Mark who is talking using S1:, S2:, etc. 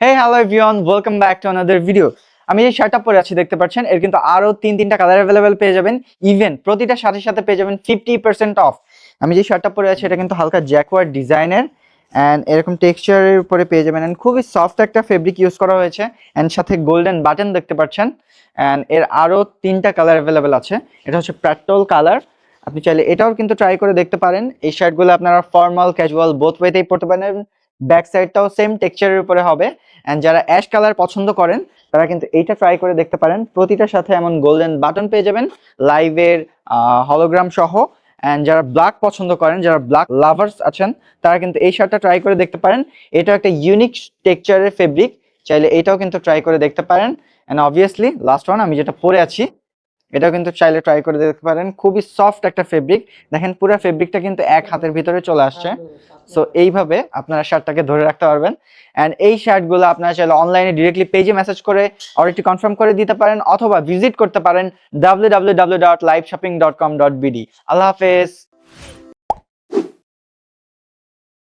S1: Hey hello everyone welcome back to another video আমি যে শার্টটা পরে আছি, দেখতে পাচ্ছেন? এর কিন্তু আরও তিন তিনটা কালার অ্যাভেলেবেল পেয়ে যাবেন। ইভেন প্রতিটা সাথে সাথে পেয়ে যাবেন ফিফটি পার্সেন্ট অফ আমি যে শার্টটা পরে আছি, এটা কিন্তু হালকা জ্যাকওয়ার্ড ডিজাইনের অ্যান্ড এরকম টেক্সচারের উপরে পেয়ে যাবেন। অ্যান্ড খুবই সফট একটা ফেব্রিক ইউজ করা হয়েছে অ্যান্ড সাথে গোল্ডেন বাটন দেখতে পাচ্ছেন। অ্যান্ড এর আরও তিনটা কালার অ্যাভেলেবেল আছে। এটা হচ্ছে প্যাট্রোল কালার আপনি চাইলে এটাও কিন্তু ট্রাই করে দেখতে পারেন। এই শার্টগুলো আপনারা ফর্মাল ক্যাজুয়াল বোথ ওয়েতেই পড়তে পারেন। ব্যাক সাইডটাও সেম টেক্সচারের উপরে হবে। অ্যান্ড যারা অ্যাশ কালার পছন্দ করেন, তারা কিন্তু এইটা ট্রাই করে দেখতে পারেন। প্রতিটার সাথে এমন গোল্ডেন বাটন পেয়ে যাবেন লাইভের হলোগ্রাম সহ। অ্যান্ড যারা ব্ল্যাক পছন্দ করেন, যারা ব্ল্যাক লাভার্স আছেন, তারা কিন্তু এই শার্টটা ট্রাই করে দেখতে পারেন। এটা একটা ইউনিক টেক্সচারের ফেব্রিক চাইলে এটাও কিন্তু ট্রাই করে দেখতে পারেন। অ্যান্ড অবভিয়াসলি লাস্ট ওয়ান আমি যেটা পরে আছি, এটাও কিন্তু চাইলে ট্রাই করে দেখতে পারেন। খুবই সফট একটা ফেব্রিক দেখেন পুরো ফেব্রিকটা কিন্তু এক হাতের ভিতরে চলে আসছে। সো এইভাবে আপনারা শার্টটাকে ধরে রাখতে পারবেন। অ্যান্ড এই শার্টগুলো আপনারা চাইলে অনলাইনে ডিরেক্টলি পেজে মেসেজ করে অর্ডারটি কনফার্ম করে দিতে পারেন অথবা ভিজিট করতে পারেন W W W dot live shopping dot com dot BD আল্লাহ হাফেজ।